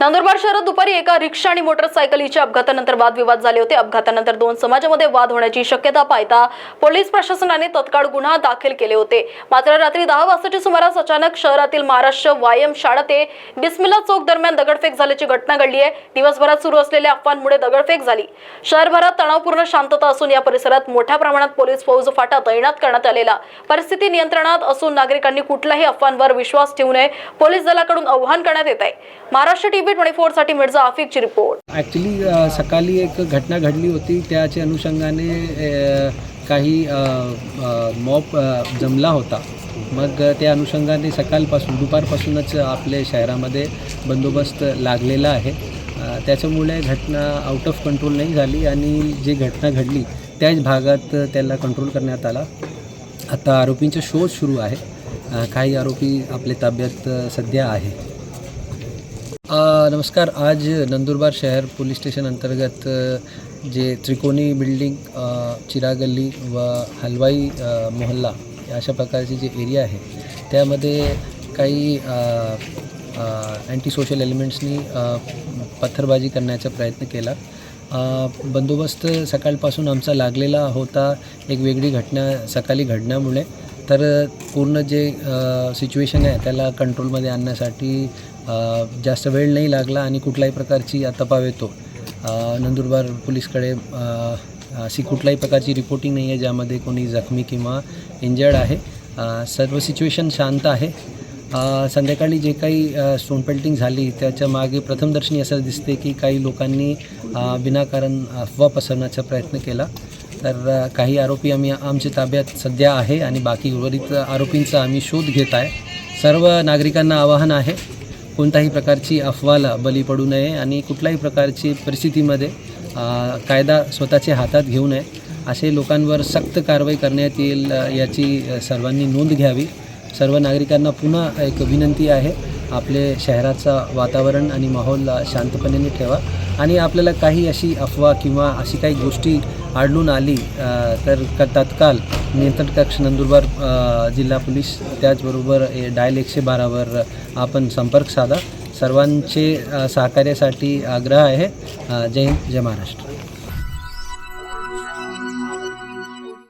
नंदुरबार शहरात दुपारी एका रिक्षा आणि मोटरसायकलीच्या अपघातानंतर वादविवाद झाले होते. अपघातानंतर दोन समाजामध्ये वाद होण्याची शक्यता पाहता पोलीस प्रशासनाने तत्काळ गुन्हा दाखल केले होते. मात्र रात्री दहा वाजताच्या सुमारास अचानक शहरातील महाराष्ट्र वायम शाळा ते बिस्मिल्ला चौक दरम्यान दगडफेक झाल्याची घटना घडली आहे. दिवसभरात सुरू असलेल्या अफवांमुळे दगडफेक झाली. शहरभरात तणावपूर्ण शांतता असून या परिसरात मोठ्या प्रमाणात पोलीस फौज फाटा तैनात करण्यात आलेला. परिस्थिती नियंत्रणात असून नागरिकांनी कुठल्याही अफवांवर विश्वास ठेवू नये. पोलीस दला दलाकडून आव्हान करण्यात येत आहे. महाराष्ट्र टीव्ही ट्वेंटी फोरसाठी मिर्झा आफिकची रिपोर्ट. ॲक्च्युली सकाळी एक घटना घडली होती. त्याच्या अनुषंगाने काही मॉप जमला होता. मग त्या अनुषंगाने सकाळपासून दुपारपासूनच आपल्या शहरामध्ये बंदोबस्त लागलेला आहे. त्याच्यामुळे घटना आउट ऑफ कंट्रोल नाही झाली आणि जी घटना घडली त्याच भागात त्याला कंट्रोल करण्यात आला. आता आरोपींचा शोध सुरू आहे. काही आरोपी आपले ताब्यात सध्या आहे. नमस्कार. आज नंदुरबार शहर पोलीस स्टेशन अंतर्गत जे त्रिकोणी बिल्डिंग चिरागल्ली व हलवाई मोहल्ला अशा प्रकारचे जे एरिया आहे त्यामध्ये काही अँटी सोशल एलिमेंट्सनी पत्थरबाजी करण्याचा प्रयत्न केला. बंदोबस्त सकाळपासून आमचा लागलेला होता एक वेगळी घटना सकाळी घडण्यामुळे तर पूर्ण जे सिच्युएशन आहे त्याला कंट्रोलमध्ये आणण्यासाठी जास्त वेळ नाही लागला आणि कुठल्याही प्रकारची तपाव येतो. नंदुरबार पोलीसकडे अशी कुठल्याही प्रकारची रिपोर्टिंग नाही आहे ज्यामध्ये कोणी जखमी किंवा इंजर्ड आहे. सर्व सिच्युएशन शांत आहे. संध्याकाळी जे काही स्टोन पेल्टिंग झाली त्याच्यामागे प्रथमदर्शनी असं दिसते की काही लोकांनी विनाकारण अफवा पसरण्याचा प्रयत्न केला. तर काही आरोपी आम्ही आमच्या ताब्यात सध्या आहे आणि बाकी उर्वरित आरोपींचा आम्ही शोध घेत आहे. सर्व नागरिकांना आवाहन आहे कोणत्याही प्रकारची अफवाला बली पडू नये आणि कुठल्याही प्रकारची परिस्थितीमध्ये कायदा स्वतःच्या हातात घेऊ नये. असे लोकांवर सक्त कारवाई करण्यात येईल याची सर्वांनी नोंद घ्यावी. सर्व नागरिकांना पुन्हा एक विनंती आहे आपले शहराचा वातावरण आणि माहोल शांतपणे ठेवा. आणि आपल्याला काही अशी अफवा किंवा अशी काही गोष्टी आढळून आली तर क तत्काळ नियंत्रण कक्ष नंदुरबार जिल्हा पोलीस त्याचबरोबर ए- डायल एकशे बारावर आपण संपर्क साधा. सर्वांचे सहकार्यासाठी आग्रह आहे. जय हिंद जय महाराष्ट्र.